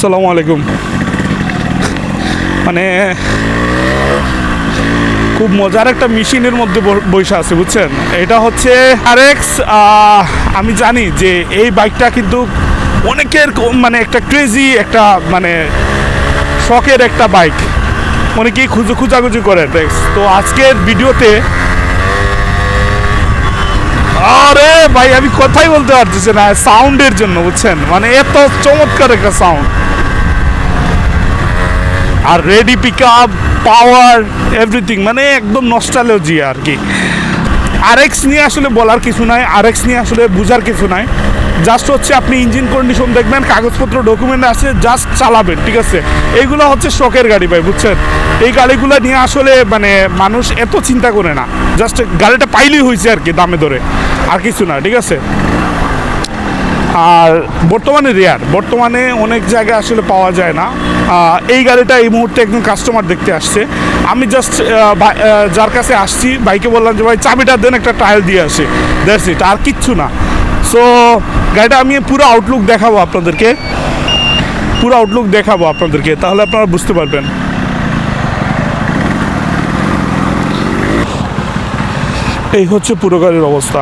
আসসালামু আলাইকুম। মানে খুব মজার একটা মেশিনের মধ্যে ব- বসে আছে, বুঝছেন? এটা হচ্ছে আরএক্স আমি জানি যে এই বাইকটা কিন্তু অনেকের মানে একটা ক্রেজি একটা মানে শখের একটা বাইক। অনেকেই খুঁজো, খুঁজাখুঁজি করে Rex। তো আজকের ভিডিওতে আরে ভাই, আমি কথাই বলতে পারতেছি না সাউন্ডের জন্য, বুঝছেন? মানে এত চমৎকার একটা সাউন্ড আর ready pick up power everything মানে একদম নস্টালজি আর কি। আরএক্স নিয়ে আসলে বলার কিছু নাই আরএক্স নিয়ে আসলে বোঝার কিছু নাই। জাস্ট হচ্ছে আপনি ইঞ্জিন কন্ডিশন দেখবেন, কাগজপত্র ডকুমেন্ট আছে জাস্ট চালাবেন, ঠিক আছে? এইগুলো হচ্ছে শখের গাড়ি ভাই, বুঝছেন? এই গাড়িগুলো নিয়ে আসলে মানে মানুষ এত চিন্তা করে না। জাস্ট গাড়িটা পাইলেই হয়েছে আর কি, দামে ধরে আর কিছু না, ঠিক আছে? আর বর্তমানে রেয়ার। বর্তমানে অনেক জায়গায় আসলে পাওয়া যায় না। এই গাড়িটা এই মুহূর্তে একজন কাস্টমার দেখতে আসছে। আমি জাস্ট যার কাছে আসছি বাইকে বললাম যে, ভাই, চাবিটা দেন, একটা ট্রায়াল দিয়ে আসে। দ্যাটস ইট আর কিচ্ছু না। সো গাড়িটা আমি পুরো আউটলুক দেখাবো আপনাদেরকে। পুরো আউটলুক দেখাবো আপনাদেরকে, তাহলে আপনারা বুঝতে পারবেন। এই হচ্ছে পুরো গাড়ির অবস্থা।